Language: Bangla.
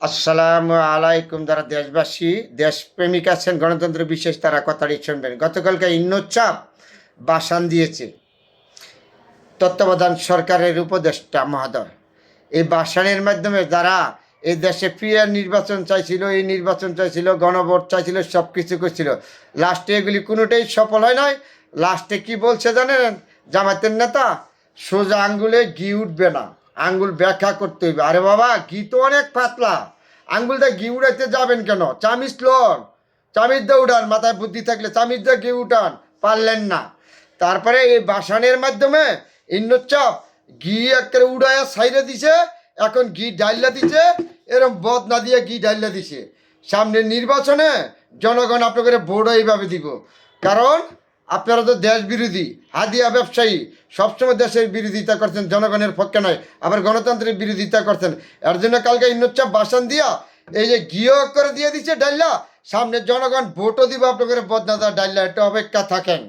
আসসালামু আলাইকুম যারা দেশবাসী, দেশপ্রেমিক আছেন গণতন্ত্র বিশেষ তারা কথাটি শুনবেন। গতকালকে ইন্নচাপ বাসান দিয়েছে তত্ত্বাবধান সরকারের উপদেষ্টা মহোদয়। এই বাসানের মাধ্যমে যারা এই দেশে ফিয়ার নির্বাচন চাইছিল, এই নির্বাচন চাইছিল, গণভোট চাইছিল সব কিছু করছিল, লাস্টে এগুলি কোনোটাই সফল হয় নাই। লাস্টে কি বলছে জানেন? জামাতের নেতা সোজা আঙ্গুলে ঘি উঠবে না। আঙ্গুল ব্যাখ্যা করতে হইবে। আরে বাবা ঘি তো অনেক পাতলা। আঙ্গুলটা ঘি উড়াইতে যাবেন কেন? চামিচ লন। চামিচ দিয়ে উঠান, মাথায় বুদ্ধি থাকলে চামিচ দিয়ে ঘি উঠান। পারলেন না। তারপরে এই বাসানের মাধ্যমে ইন্নচাপ ঘি একেবারে উড়াইয়া সাইডে দিছে, এখন ঘি ডাইলা দিছে এরকম বদ না দিয়ে ঘি ডাইলা দিছে। সামনের নির্বাচনে জনগণ আপনাকে ভোট এইভাবে দিব। কারণ আপনারা তো দেশ বিরোধী, হাদিয়া ব্যবসায়ী, সবসময় দেশের বিরোধিতা করছেন, জনগণের পক্ষে নয়, আবার গণতন্ত্রের বিরোধিতা করছেন। এর জন্য কালকে ইন্নচাপ বাসান দিয়া এই যে গিয়ে করে দিয়ে দিচ্ছে ডাইলা সামনে জনগণ ভোটও দিব, আপনাদের বদনাদা ডাইলা একটু অপেক্ষা থাকেন।